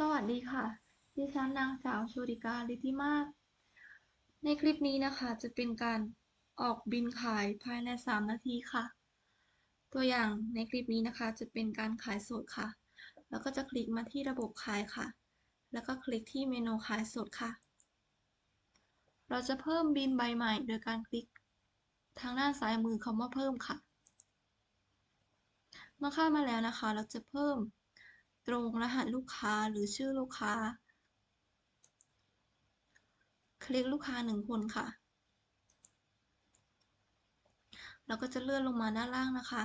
สวัสดีค่ะ ดิฉันนางสาวโชติกาฤทธิมาศในคลิปนี้นะคะจะเป็นการออกบินขายภายใน 3 นาทีค่ะ ตัวอย่างในคลิปนี้นะคะจะเป็นการขายสดค่ะ แล้วก็จะคลิกมาที่ระบบขายค่ะ แล้วก็คลิกที่เมนูขายสดค่ะ เราจะเพิ่มบินใบใหม่ โดยการคลิกทางด้านซ้ายมือคำว่าเพิ่มค่ะ เมื่อเข้ามาแล้วนะคะ เราจะเพิ่ม ตรงรหัสลูกค้าหรือชื่อลูกค้า คลิกลูกค้าหนึ่งคนค่ะ แล้วก็จะเลื่อนลงมาด้านล่างนะคะ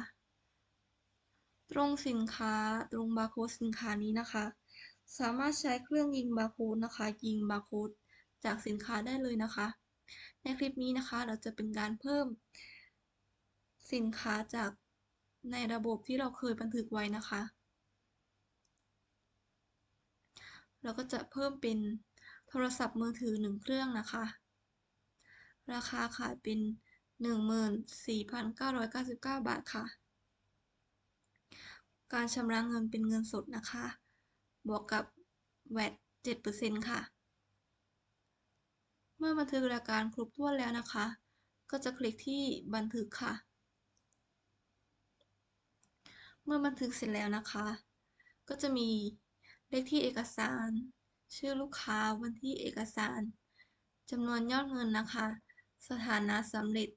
ตรงสินค้าตรงบาร์โค้ดสินค้านี้นะคะ สามารถใช้เครื่องยิงบาร์โค้ดนะคะ ยิงบาร์โค้ดจากสินค้าได้เลยนะคะ ในคลิปนี้นะคะเราจะเป็นการเพิ่มสินค้าจากในระบบที่เราเคยบันทึกไว้นะคะ เราก็จะเพิ่มเป็นโทรศัพท์มือถือหนึ่งเครื่องนะคะ ราคาขายเป็น 14,999 บาทค่ะ การชำระเงินเป็นเงินสดนะคะ บวกกับ VAT 7%ค่ะ เมื่อบันทึกรายการครบถ้วนแล้วนะคะ ก็จะคลิกที่บันทึกค่ะ เมื่อบันทึกเสร็จแล้วนะคะ ก็จะมี เลขที่เอกสาร ชื่อลูกค้า วันที่เอกสารจำนวนยอดเงินนะคะ สถานะสำเร็จ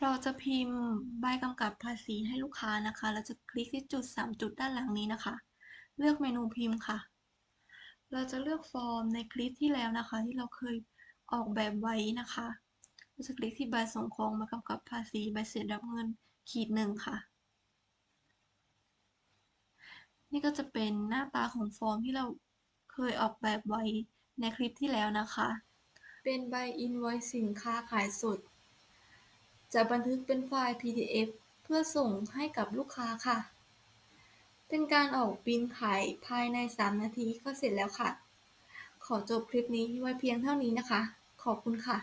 เราจะพิมพ์ใบกำกับภาษีให้ลูกค้านะคะ เราจะคลิกที่จุด 3 จุดด้านหลังนี้นะคะ เลือกเมนูพิมพ์ค่ะ เราจะเลือกฟอร์มในคลิปที่แล้วนะคะ ที่เราเคยออกแบบไว้นะคะ เราจะคลิกที่ใบส่งของใบกำกับภาษีใบเสร็จรับเงินขีดหนึ่งค่ะ นี่ก็จะเป็นหน้าตาของฟอร์มที่เราเคยออกแบบไว้ในคลิปที่แล้วนะคะ เป็นใบ invoice สินค้าขายสด จะบันทึกเป็นไฟล์ PDF เพื่อส่งให้กับลูกค้าค่ะ เป็นการออกบินขายภายใน 3 นาทีก็เสร็จแล้วค่ะ ขอจบคลิปนี้ไว้เพียงเท่านี้นะคะ ขอบคุณค่ะ